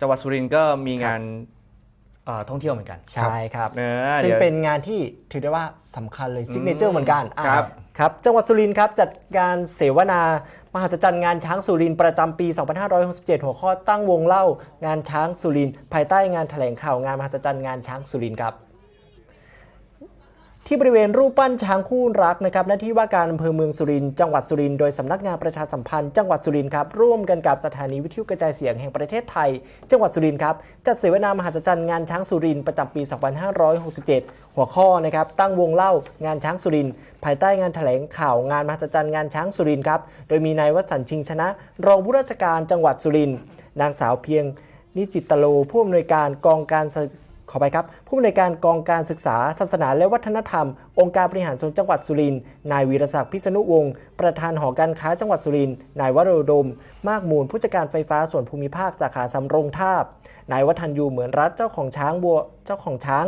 จังหวัดสุรินทร์ก็มีงานเอ่อท่องเที่ยวเหมือนกันใช่ครับเนอะซึ่งดี๋ยวเป็นงานที่ถือได้ว่าสำคัญเลยซิกเนเจอร์เหมือนกันอ่าครับครับจังหวัดสุรินทร์ครับจัดการเสวนามหัศจรรย์งานช้างสุรินทร์ประจำปี 2567 หัวข้อตั้งวงเล่า งานช้างสุรินทร์ภายใต้งานแถลงข่าวงานมหัศจรรย์งานช้างสุรินทร์ครับ ที่บริเวณรูปปั้นช้างคู่รักนะครับหน้าที่ว่าการอำเภอเมืองสุรินทร์จังหวัดสุรินทร์โดยสำนักงานประชาสัมพันธ์จังหวัดสุรินทร์ครับร่วมกันกับสถานีวิทยุกระจายเสียงแห่งประเทศไทย จังหวัดสุรินทร์ครับจัดเสวนามหัศจรรย์งานช้างสุรินทร์ประจำปี 2567 หัวข้อนะครับตั้งวงเล่างานช้างสุรินทร์ภายใต้งานแถลงข่าวงานมหัศจรรย์งานช้างสุรินทร์ครับโดยมีนายวสันต์ชิงชนะ รองผู้ราชการจังหวัดสุรินทร์นางสาวเพียงนิจิตโลผู้อำนวยการกองการ ขอไปครับ ผู้อำนวยการกองการศึกษา ศาสนาและวัฒนธรรม องค์การบริหารส่วนจังหวัดสุรินทร์นายวีรศักดิ์พิษณุวงศ์ประธานหอการค้าจังหวัดสุรินทร์นายวโรดม มากมูลผู้จัดการไฟฟ้าส่วนภูมิภาคสาขาสำโรงทาบนายวัฒนยูเหมือนรัฐเจ้าของช้างบัวเจ้าของช้าง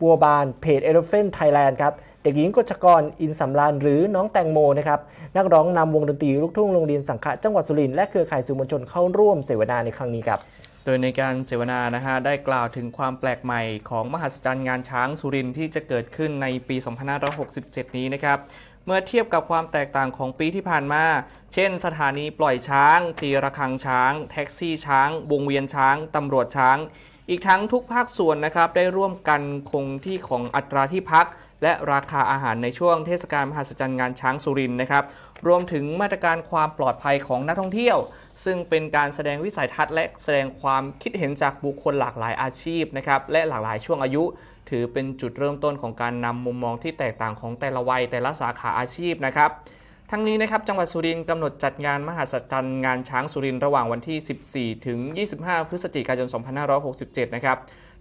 บัวบานเพจเอ l เฟนไทยแลนด์ครับ เด็กหญิงกชกรอินสำรานหรือน้องแตงโมนะครับนักร้องนำวงดนตรีลูกทุ่งโรงเรียนสังขะจังหวัดสุรินทร์และเครือข่ายสื่อมวลชนเข้าร่วมเสวนาในครั้งนี้ครับโดยในการเสวนานะฮะได้กล่าวถึงความแปลกใหม่ของมหัศจรรย์งานช้างสุรินทร์ที่จะเกิดขึ้นในปี 2567 นี้นะครับ เมื่อเทียบกับความแตกต่างของปีที่ผ่านมา เช่น สถานีปล่อยช้าง ตีระฆังช้าง แท็กซี่ช้าง วงเวียนช้าง ตำรวจช้าง อีกทั้งทุกภาคส่วนนะครับได้ร่วมกันคงที่ของอัตราที่พัก และราคาอาหารในช่วงเทศกาลมหัศจรรย์งานช้างสุรินนะครับ รวมถึงมาตรการความปลอดภัยของนักท่องเที่ยว ซึ่งเป็นการแสดงวิสัยทัศน์และแสดงความคิดเห็นจากบุคคลหลากหลายอาชีพนะครับและหลากหลายช่วงอายุ ถือเป็นจุดเริ่มต้นของการนำมุมมองที่แตกต่างของแต่ละวัยแต่ละสาขาอาชีพนะครับทั้งนี้นะครับจังหวัดสุรินทร์กำหนดจัดงานมหัศจรรย์งานช้างสุรินทร์ระหว่างวันที่ 14 ถึง 25 พฤศจิกายน 2567 นะครับ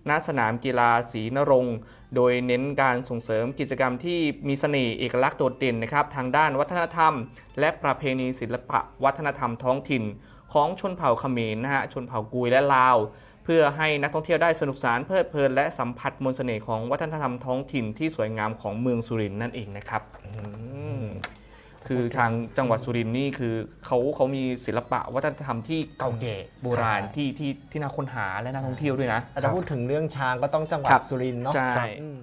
ณสนามกีฬาศรีนรงค์โดยเน้นการส่งเสริมกิจกรรมที่มีเสน่ห์เอกลักษณ์โดดเด่นนะครับทางด้านวัฒนธรรม และประเพณีศิลปะวัฒนธรรมท้องถิ่น ของชนเผ่าเขมรนะฮะชนเผ่ากุยและลาว เพื่อให้นักท่องเที่ยวได้สนุกสนานเพลิดเพลินและสัมผัสมนต์เสน่ห์ของวัฒนธรรมท้องถิ่นที่สวยงามของเมืองสุรินทร์นั่นเองนะครับ คือทางจังหวัดสุรินทร์นี่คือเขาเขามีศิลปะวัฒนธรรมที่เก่าแก่โบราณที่ที่ที่น่าค้นหาและน่าท่องเที่ยวด้วยนะ แต่ถ้าพูดถึงเรื่องช้างก็ต้องจังหวัดครับสุรินทร์เนาะ ใช่อืม